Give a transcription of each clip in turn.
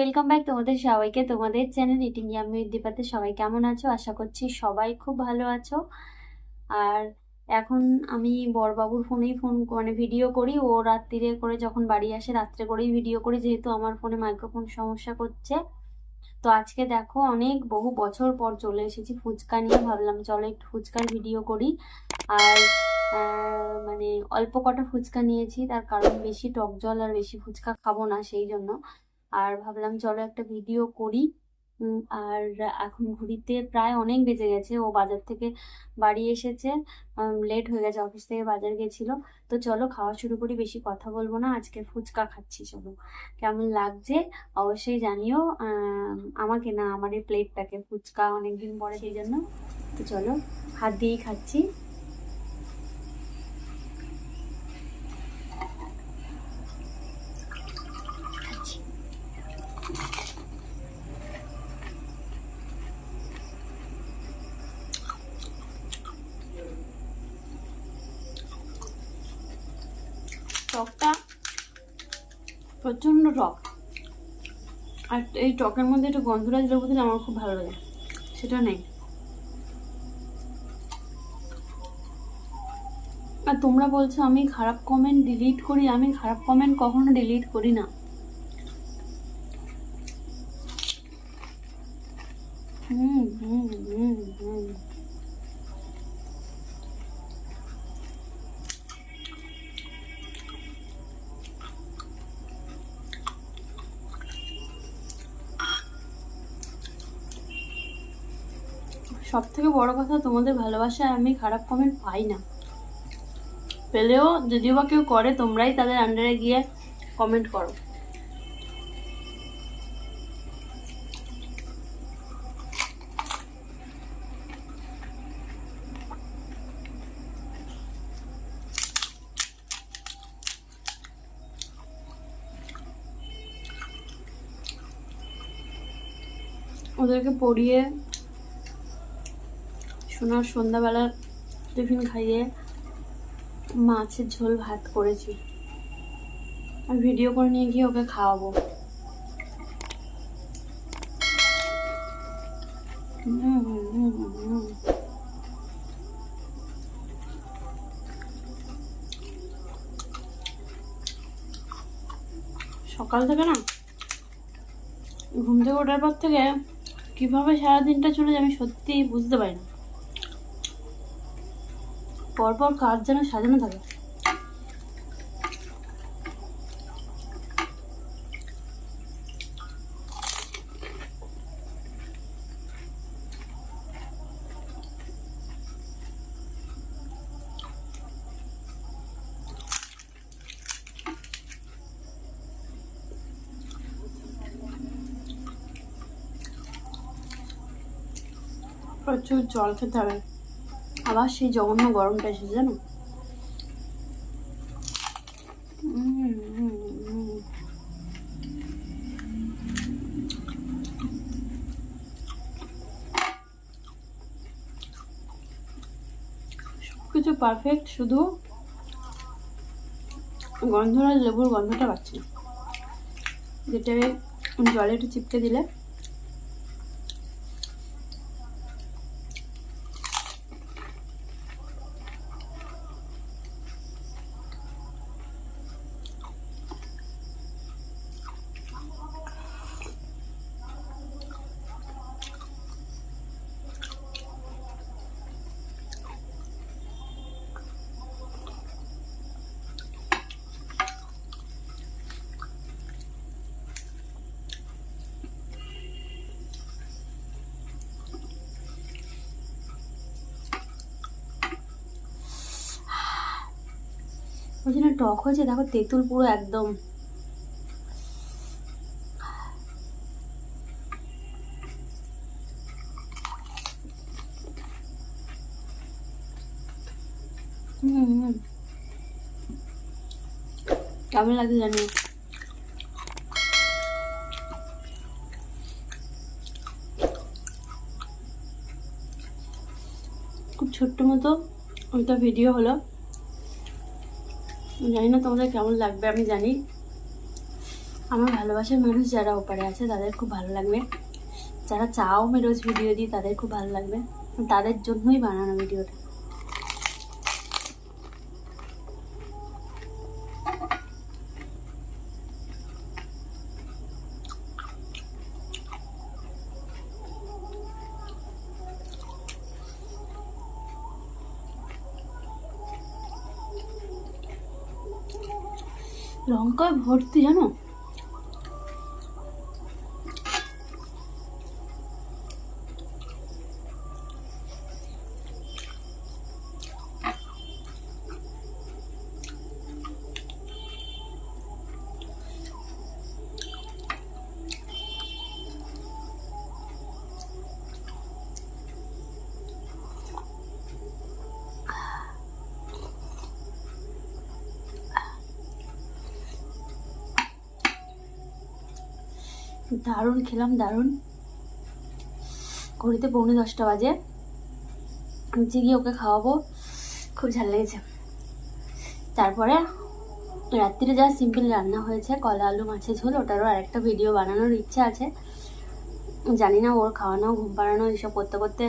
Welcome back তোমাদের সবাইকে। তোমাদের চ্যানেল ইটিং আমি দীপাতে সবাই কেমন আছো? আশা করছি সবাই খুব ভালো আছো। আর এখন আমি বরবাবুর ফোনেই ফোন মানে ভিডিও করি। ও রাত্রিরে করে যখন বাড়ি আসে, রাত্রে করেই ভিডিও করি, যেহেতু আমার ফোনে মাইক্রোফোন সমস্যা করছে। তো আজকে দেখো, অনেক বহু বছর পর চলে এসেছি ফুচকা নিয়ে। ভাবলাম, চলো একটু ফুচকার ভিডিও করি। আর মানে অল্প কটা ফুচকা নিয়েছি, তার কারণ বেশি টক জল আর বেশি ফুচকা খাব না, সেই জন্য। আর ভাবলাম চলো একটা ভিডিও করি। আর এখন ঘড়িতে প্রায় অনেক বেজে গেছে। ও বাজার থেকে বাড়ি এসেছে। লেট হয়ে গেছে অফিস থেকে বাজার গেছিল। তো চলো খাওয়া শুরু করি, বেশি কথা বলব না। আজকে ফুচকা খাচ্ছি, চলো। কেমন লাগছে অবশ্যই জানিও। আমাকে না আমার এই প্লেটটাকে ফুচকা অনেকদিন পরে, সেই জন্য। তো চলো, হাত দিয়েই খাচ্ছি। টকটা, প্রচণ্ড টক। আর এই টকের মধ্যে একটু গন্ধরাজ লেবু দিলে আমার খুব ভালো লাগে, সেটা নেই। আর তোমরা বলছো আমি খারাপ কমেন্ট ডিলিট করি, আমি খারাপ কমেন্ট কখনো ডিলিট করি না। হুম হুম হুম হুম। সব থেকে বড় কথা তোমাদের ভালোবাসায় আমি খারাপ কমেন্ট পাই না। পেলেও যদিও বা কেউ করে, তোমরাই তাদের আন্ডারে গিয়ে কমেন্ট করো। ওদেরকে পড়িয়ে সোনার সন্ধ্যাবেলা টিফিন খাইয়ে মাছের ঝোল ভাত করেছি আর ভিডিও করে নিয়ে গিয়ে ওকে খাওয়াবো। সকাল থেকে না, ঘুম থেকে ওঠার পর থেকে কীভাবে সারাদিনটা চলে যায় আমি সত্যি বুঝতে পারি না পরপর কাজ যেন সাজানো থাকে। প্রচুর জল খেতে হবে। আবার সেই জঘন্য গরমটা এসেছে জানো। সবকিছু পারফেক্ট শুধু গন্ধরাজ লেবুর গন্ধটা পাচ্ছি যেটা জলে একটু চিপকে দিলে ওই জন্য টক হয়েছে, দেখো তেঁতুল পুরো একদম। কেমন লাগছে জানি? খুব ছোট্ট মতো ওইটা ভিডিও হলো। জানি না তোমাদের কেমন লাগবে, আমি জানি। আমার ভালোবাসার মানুষ যারা ওপারে আছে, তাদের খুব ভালো লাগবে। যারা চাও আমি রোজ ভিডিও দিই, তাদের খুব ভালো লাগবে। তাদের জন্যই বানানো ভিডিওটা লঙ্কায় ভর্তি জানো? দারুণ, খেলাম দারুণ। ঘড়িতে পৌনে দশটা বাজে। নিচে গিয়ে ওকে খাওয়াবো। খুব ঝাল লেগেছে। তারপরে রাত্রিরে যা সিম্পল রান্না হয়েছে, কলা, আলু, মাছের ঝোল, ওটারও আরেকটা ভিডিও বানানোর ইচ্ছা আছে। জানি না ওর খাওয়ানো, ঘুম পাড়ানো, এইসব করতে করতে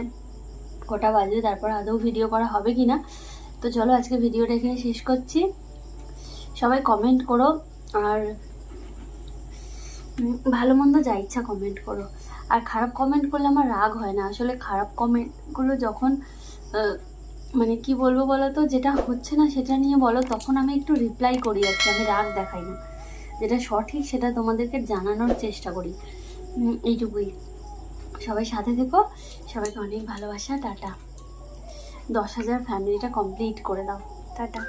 কটা বাজবে, তারপর আদৌ ভিডিও করা হবে কি না তো চলো আজকে ভিডিওটা এখানে শেষ করছি। সবাই কমেন্ট করো, আর ভালো মন্দ যা ইচ্ছা কমেন্ট করো। আর খারাপ কমেন্ট করলে আমার রাগ হয় না। আসলে খারাপ কমেন্টগুলো যখন মানে কি বলব বলো তো যেটা হচ্ছে না সেটা নিয়ে বলো, তখন আমি একটু রিপ্লাই করি আর কি। আমি রাগ দেখাই না। যেটা সঠিক সেটা তোমাদেরকে জানানোর চেষ্টা করি। এইটুকুই। সবাই সাথে থেকো। সবাইকে অনেক ভালোবাসা। টাটা। দশ হাজার ফ্যামিলিটা কমপ্লিট করে দাও। টাটা।